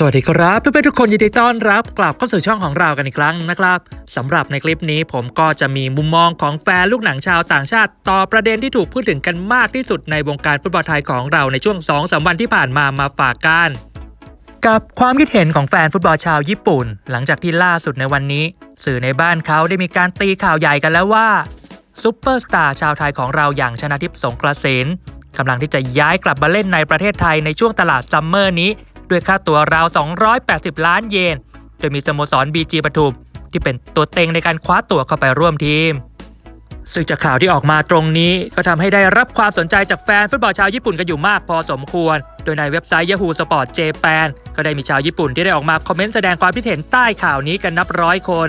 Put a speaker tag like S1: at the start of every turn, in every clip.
S1: สวัสดีครับเพื่อนๆทุกคนยินดีต้อนรับกลับเข้าสู่ช่องของเรากันอีกครั้งนะครับสำหรับในคลิปนี้ผมก็จะมีมุมมองของแฟนลูกหนังชาวต่างชาติ ต่อประเด็นที่ถูกพูดถึงกันมากที่สุดในวงการฟุตบอลไทยของเราในช่วง2อสวันที่ผ่านมามาฝากกันกับความคิดเห็นของแฟนฟุตบอลชาวญี่ปุ่น หลังจากที่ล่าสุดในวันนี้ สื่อในบ้านเขาได้มีการตีข่าวใหญ่กันแล้วว่าซูเปอร์สตาร์ชาวไทยของเราอย่างชนะทิพย์สงกระสินกำลังที่จะย้ายกลับมาเล่นในประเทศไทยในช่วงตลาดซัมเมอร์นี้ ด้วยค่าตัวราว 280 ล้านเยน โดยมีสโมสร BG ปทุมที่เป็นตัวเต็งในการคว้าตัวเข้าไปร่วมทีม ซึ่งจากข่าวที่ออกมาตรงนี้ก็ทำให้ได้รับความสนใจจากแฟนฟุตบอลชาวญี่ปุ่นกันอยู่มากพอสมควร โดยในเว็บไซต์ Yahoo Sport Japan ก็ได้มีชาวญี่ปุ่นที่ได้ออกมาคอมเมนต์แสดงความคิดเห็นใต้ข่าวนี้กันนับร้อยคน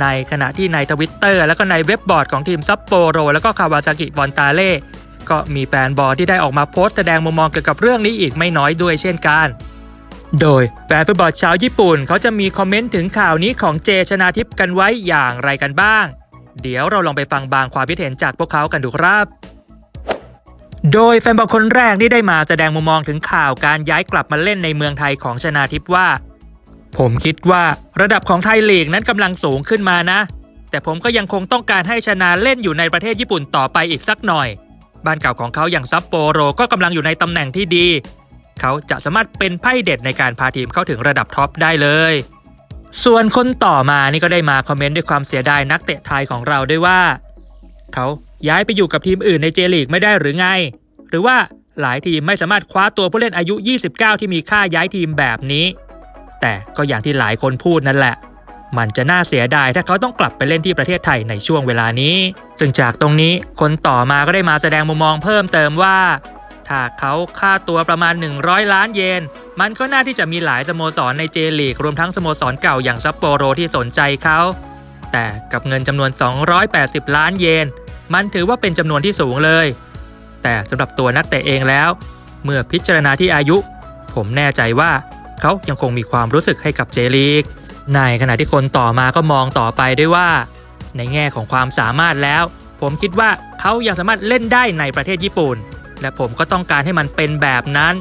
S1: ในขณะที่ในทวิตเตอร์และก็ในเว็บบอร์ดของทีมซัปโปโรและก็คาวาซากิบอนตาเล่ก็มีแฟนบอลที่ได้ออกมาโพสต์แสดงมุมมองเกี่ยวกับเรื่องนี้อีกไม่น้อยด้วยเช่นกัน โดยแฟนฟุตบอลชาวญี่ปุ่นเขาจะมีคอมเมนต์ถึงข่าวนี้ของเจชนาทิพย์กันไว้อย่างไรกันบ้าง เดี๋ยวเราลองไปฟังบางความคิดเห็นจากพวกเขากันดูครับ โดยแฟนบอลคนแรกที่ได้มาแสดงมุมมองถึงข่าวการย้ายกลับมาเล่นในเมืองไทยของชนาทิพย์ว่า ผมคิดว่าระดับของไทยลีกนั้นกำลังสูงขึ้นมานะ แต่ผมก็ยังคงต้องการให้ชนาเล่นอยู่ในประเทศญี่ปุ่นต่อไปอีกสักหน่อย บ้านเก่าของเขาอย่างซัปโปโรก็กำลังอยู่ในตำแหน่งที่ดี เขาจะสามารถเป็นไพ่เด็ดในการพาทีมเข้าถึงระดับท็อปได้เลย ส่วนคนต่อมานี่ก็ได้มาคอมเมนต์ด้วยความเสียดายนักเตะไทยของเราด้วยว่า เขาย้ายไปอยู่กับทีมอื่นในเจลีกไม่ได้หรือไง หรือว่าหลายทีมไม่สามารถคว้าตัวผู้เล่นอายุ 29 ที่มีค่าย้ายทีมแบบนี้ แต่ก็อย่างที่หลายคนพูดนั่นแหละมันจะน่าเสียดายถ้าเขาต้องกลับไปเล่นที่ประเทศไทยในช่วงเวลานี้ ซึ่งจากตรงนี้คนต่อมาก็ได้มาแสดงมุมมองเพิ่มเติมว่า ถ้าเขาค่าตัวประมาณ 100 ล้านเยน มันก็น่าที่จะมีหลายสโมสรในเจลีกรวมทั้งสโมสรเก่าอย่างซัปโปโรที่สนใจเขา แต่กับเงินจำนวน 280 ล้านเยน มันถือว่าเป็นจำนวนที่สูงเลย แต่สำหรับตัวนักเตะเองแล้ว เมื่อพิจารณาที่อายุ ผมแน่ใจว่าเขายังคงมีความรู้สึกให้กับเจลีก ในขณะที่คนต่อมาก็มองต่อไปด้วยว่า ในแง่ของความสามารถแล้ว ผมคิดว่าเขายังสามารถเล่นได้ในประเทศญี่ปุ่น และผมก็ต้องการให้มันเป็นแบบนั้น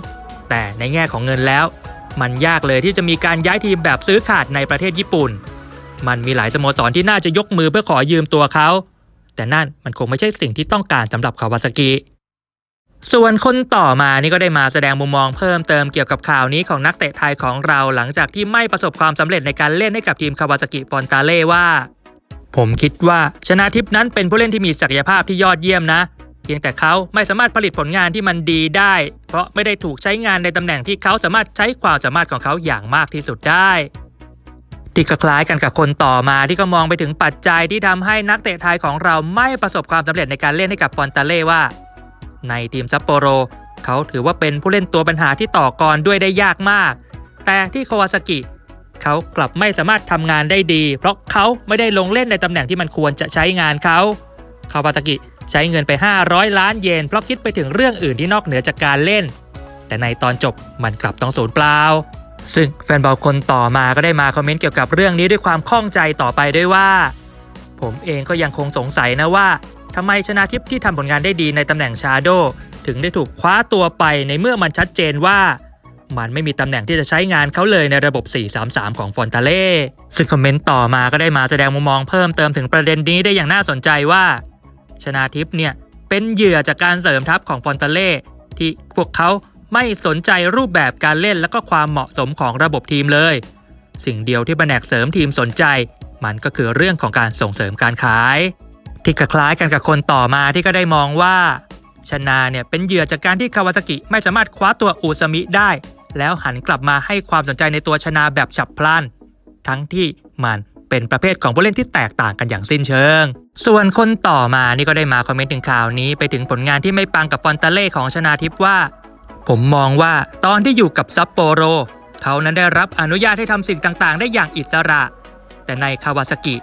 S1: แต่ในแง่ของเงินแล้ว มันยากเลยที่จะมีการย้ายทีมแบบซื้อขาดในประเทศญี่ปุ่น มันมีหลายสโมสรที่น่าจะยกมือเพื่อขอยืมตัวเขา แต่นั่นมันคงไม่ใช่สิ่งที่ต้องการสำหรับคาวาซากิส่วนคนต่อมานี่ก็ได้มาแสดงมุมมองเพิ่มเติมเกี่ยวกับข่าวนี้ของนักเตะไทยของเราหลังจากที่ไม่ประสบความสำเร็จในการเล่นให้กับทีมคาวาซากิฟอนตาเล่ว่า ผมคิดว่าชนะทิพนั้นเป็นผู้เล่นที่มีศักยภาพที่ยอดเยี่ยมนะ เพียงแต่เขาไม่สามารถผลิตผลงานที่มันดีได้ เพราะไม่ได้ถูกใช้งานในตำแหน่งที่เขาสามารถใช้ความสามารถของเขาอย่างมากที่สุดได้ที่คล้ายกันกับคนต่อมาที่ก็มองไปถึงปัจจัยที่ทำให้นักเตะไทยของเราไม่ประสบความสำเร็จในการเล่นให้กับฟอนตาเล่ว่า ในทีมซัปโปโร เขาถือว่าเป็นผู้เล่นตัวปัญหาที่ต่อกรด้วยได้ยากมาก แต่ที่โควาซากิเขากลับไม่สามารถทำงานได้ดี เพราะเขาไม่ได้ลงเล่นในตำแหน่งที่มันควรจะใช้งานเขาคาวาซากิ ใช้เงินไป 500 ล้านเยนเพราะคิดไปถึงเรื่องอื่นที่นอกเหนือจากการเล่น แต่ในตอนจบมันกลับต้องสูญเปล่า ซึ่งแฟนบอลคนต่อมาก็ได้มาคอมเมนต์เกี่ยวกับเรื่องนี้ด้วยความข้องใจต่อไปด้วยว่า ผมเองก็ยังคงสงสัยนะว่าทำไมชนะทิพย์ที่ทำผลงานได้ดีในตำแหน่งชาโดถึงได้ถูกคว้าตัวไปในเมื่อมันชัดเจนว่า มันไม่มีตำแหน่งที่จะใช้งานเขาเลยในระบบ 4-3-3 ของฟอนตาเล่ซึ่งคอมเมนต์ต่อมาก็ได้มาแสดงมุมมองเพิ่มเติมถึงประเด็นนี้ได้อย่างน่าสนใจว่า ชนาทิพย์เนี่ยเป็นเหยื่อจากการเสริมทัพของฟอนตาเล่ที่พวกเขาไม่สนใจรูปแบบการเล่นและก็ความเหมาะสมของระบบทีมเลย สิ่งเดียวที่แผนกเสริมทีมสนใจ มันก็คือเรื่องของการส่งเสริมการขาย ที่คล้ายกันกับคนต่อมาที่ก็ได้มองว่าชนาเนี่ยเป็นเหยื่อจากการที่คาวาซากิไม่สามารถคว้าตัวอูซามิได้ แล้วหันกลับมาให้ความสนใจในตัวชนาแบบฉับพลัน ทั้งที่มัน เป็นประเภทของผู้เล่นที่แตกต่างกันอย่างสิ้นเชิง ส่วนคนต่อมานี่ก็ได้มาคอมเมนต์ถึงข่าวนี้ไปถึงผลงานที่ไม่ปังกับฟอนตาเล่ของชนาทิพว่า ผมมองว่าตอนที่อยู่กับซัปโปโรเขานั้นได้รับอนุญาตให้ทำสิ่งต่างๆ ได้อย่างอิสระ แต่ในคาวาซากิ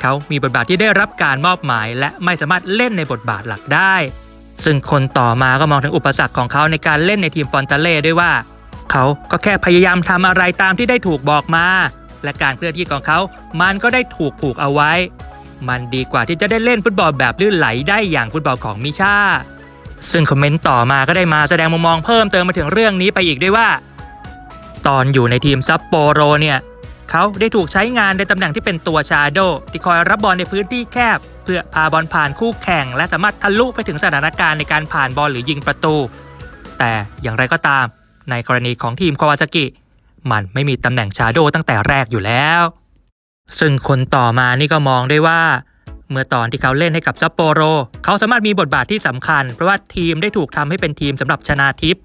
S1: เขามีบทบาทที่ได้รับการมอบหมาย และไม่สามารถเล่นในบทบาทหลักได้ ซึ่งคนต่อมาก็มองถึงอุปสรรคของเขาในการเล่นในทีมฟอนตาเล่ด้วยว่า เขาก็แค่พยายามทำอะไรตามที่ได้ถูกบอกมา และการเคลื่อนที่ของเขา มันก็ได้ถูกผูกเอาไว้ มันดีกว่าที่จะได้เล่นฟุตบอลแบบลื่นไหลได้อย่างฟุตบอลของมิชาซึ่งคอมเมนต์ต่อมาก็ได้มาแสดงมุมมองเพิ่มเติมมาถึงเรื่องนี้ไปอีกด้วยว่า ตอนอยู่ในทีมซัปโปโรเนี่ยเขาได้ถูกใช้งานในตำแหน่งที่เป็นตัวชาโดที่คอยรับบอลในพื้นที่แคบ เพื่อพาบอลผ่านคู่แข่ง และสามารถทะลุไปถึงสถานการณ์ในการผ่านบอลหรือยิงประตู แต่อย่างไรก็ตาม ในกรณีของทีมคาวาซากิ มันไม่มีตำแหน่งชาโดตั้งแต่แรกอยู่แล้ว ซึ่งคนต่อมานี่ก็มองได้ว่า เมื่อตอนที่เขาเล่นให้กับซัปโปโร เขาสามารถมีบทบาทที่สำคัญ เพราะว่าทีมได้ถูกทำให้เป็นทีมสำหรับชนะทิพย์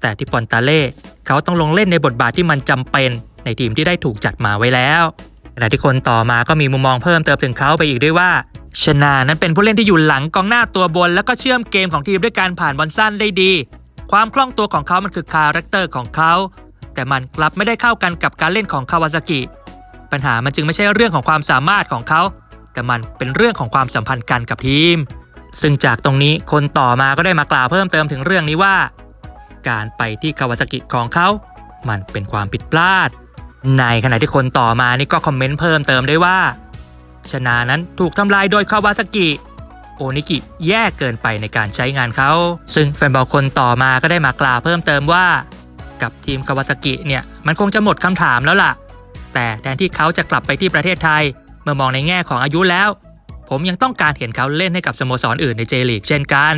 S1: แต่ที่ฟอนตาเล่เขาต้องลงเล่นในบทบาทที่มันจำเป็น ในทีมที่ได้ถูกจัดมาไว้แล้วขณะที่คนต่อมาก็มีมุมมองเพิ่มเติมถึงเขาไปอีกด้วยว่าชนานั้นเป็นผู้เล่นที่อยู่หลังกองหน้าตัวบน แล้วก็เชื่อมเกมของทีมด้วยการผ่านบอลสั้นได้ดี ความคล่องตัวของเขามันคือคาแรคเตอร์ของเขา แต่มันกลับไม่ได้เข้ากันกับการเล่นของคาวาซากิ ปัญหามันจึงไม่ใช่เรื่องของความสามารถของเขา แต่มันเป็นเรื่องของความสัมพันธ์กันกับทีม ซึ่งจากตรงนี้คนต่อมาก็ได้มากล่าวเพิ่มเติมถึงเรื่องนี้ว่า การไปที่คาวาซากิของเขา มันเป็นความผิดพลาด ในขณะที่คนต่อมานี่ก็คอมเมนต์เพิ่มเติมได้ว่า ชนะนั้นถูกทำลายโดยคาวาซากิโอนิกิแย่เกินไปในการใช้งานเขา ซึ่งแฟนบอลคนต่อมาก็ได้มากล่าวเพิ่มเติมว่า กับทีมคาวาซากิเนี่ยมันคงจะหมดคำถามแล้วล่ะ แต่แทนที่เขาจะกลับไปที่ประเทศไทย เมื่อมองในแง่ของอายุแล้ว ผมยังต้องการเห็นเขาเล่นให้กับสโมสรอื่นในเจลีกเช่นกัน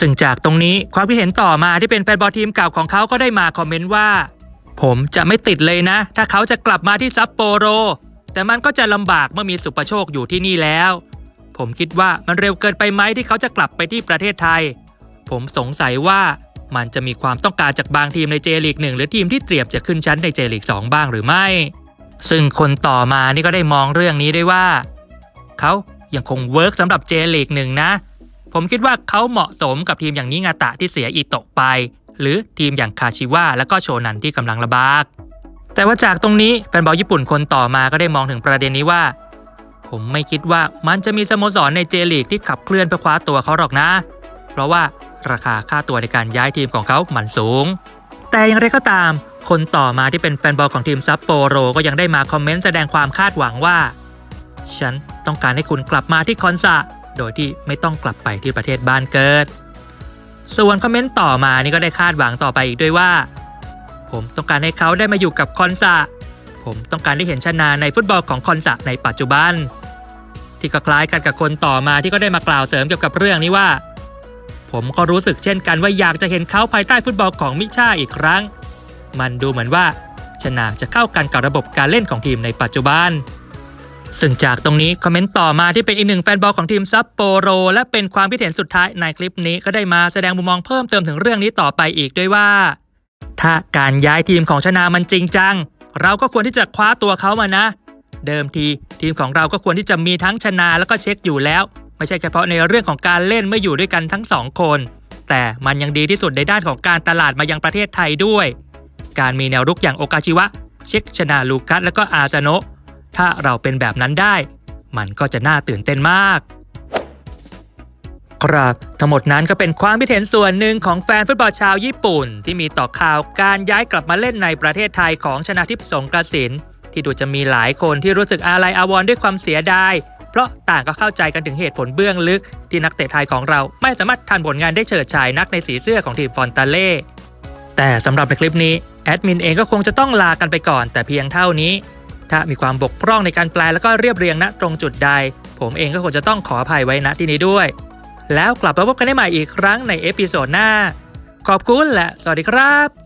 S1: ซึ่งจากตรงนี้ความคิดเห็นต่อมาที่เป็นแฟนบอลทีมเก่าของเขาก็ได้มาคอมเมนต์ว่า ผมจะไม่ติดเลยนะ ถ้าเขาจะกลับมาที่ซัปโปโร แต่มันก็จะลำบากเมื่อมีสุปโชคอยู่ที่นี่แล้วผมคิดว่ามันเร็วเกินไปไหมที่เขาจะกลับไปที่ประเทศไทย ผมสงสัยว่า มันจะมีความต้องการจากบางทีมในเจลีกหนึ่งหรือทีมที่เตรียมจะขึ้นชั้นในเจลีกสองบ้างหรือไม่ ซึ่งคนต่อมานี่ก็ได้มองเรื่องนี้ได้ว่า เขายังคงเวิร์กสำหรับเจลีกหนึ่งนะ ผมคิดว่าเขาเหมาะสมกับทีมอย่างนิงาตะที่เสียอิโตะไป หรือทีมอย่างคาชิวะและก็โชนันที่กำลังระบากแต่ว่าจากตรงนี้แฟนบอลญี่ปุ่นคนต่อมาก็ได้มองถึงประเด็นนี้ว่า ผมไม่คิดว่ามันจะมีสโมสรในเจลีกที่ขับเคลื่อนเพื่อคว้าตัวเขาหรอกนะ เพราะว่าราคาค่าตัวในการย้ายทีมของเขามันสูง แต่อย่างไรก็ตาม คนต่อมาที่เป็นแฟนบอลของทีมซัปโปโรก็ยังได้มาคอมเมนต์แสดงความคาดหวังว่า ฉันต้องการให้คุณกลับมาที่คอนซะโดยที่ไม่ต้องกลับไปที่ประเทศบ้านเกิด ส่วนคอมเมนต์ต่อมานี่ก็ได้คาดหวังต่อไปอีกด้วยว่า ผมต้องการให้เขาได้มาอยู่กับคอนซะผมต้องการได้เห็นชนาในฟุตบอลของคอนซะในปัจจุบัน ที่ก็คล้ายกันกับคนต่อมาที่ก็ได้มากล่าวเสริมเกี่ยวกับเรื่องนี้ว่า ผมก็รู้สึกเช่นกันว่าอยากจะเห็นเขาภายใต้ฟุตบอลของมิชาอีกครั้ง มันดูเหมือนว่าชนาจะเข้ากันกับระบบการเล่นของทีมในปัจจุบัน ซึ่งจากตรงนี้คอมเมนต์ต่อมาที่เป็นอีกหนึ่งแฟนบอลของทีมซัปโปโร และเป็นความคิดเห็นสุดท้ายในคลิปนี้ก็ได้มาแสดงมุมมองเพิ่มเติมถึงเรื่องนี้ต่อไปอีกด้วยว่า ถ้าการย้ายทีมของชนามันจริงจัง เราก็ควรที่จะคว้าตัวเขามานะ เดิมทีทีมของเราก็ควรที่จะมีทั้งชนะแล้วก็เช็คอยู่แล้ว ไม่ใช่เฉพาะในเรื่องของการเล่นเมื่ออยู่ด้วยกันทั้งสองคน แต่มันยังดีที่สุดในด้านของการตลาดมายังประเทศไทยด้วย การมีแนวรุกอย่างโอกาชิวะ เช็คชนะลูคัสและก็อาจาโนะถ้าเราเป็นแบบนั้นได้ มันก็จะน่าตื่นเต้นมาก ครับทั้งหมดนั้นก็เป็นความคิดเห็นส่วนหนึ่งของแฟนฟุตบอลชาวญี่ปุ่น ที่มีต่อข่าวการย้ายกลับมาเล่นในประเทศไทยของชนะทิพย์สงกระสินที่ดูจะมีหลายคนที่รู้สึกอาลัยอาวรณ์ด้วยความเสียดาย เพราะต่างก็เข้าใจกันถึงเหตุผลเบื้องลึก ที่นักเตะไทยของเราไม่สามารถทันผลงานได้เฉิดฉายนักในสีเสื้อของทีมฟอนตาเล่แต่สำหรับในคลิปนี้แอดมินเองก็คงจะต้องลากันไปก่อนแต่เพียงเท่านี้ ถ้ามีความบกพร่องในการแปลแล้วก็เรียบเรียงณตรงจุดใด ผมเองก็คงจะต้องขออภัยไว้ณที่นี้ด้วย แล้วกลับมาพบกันได้ใหม่อีกครั้งในเอพิโซดหน้า ขอบคุณและสวัสดีครับ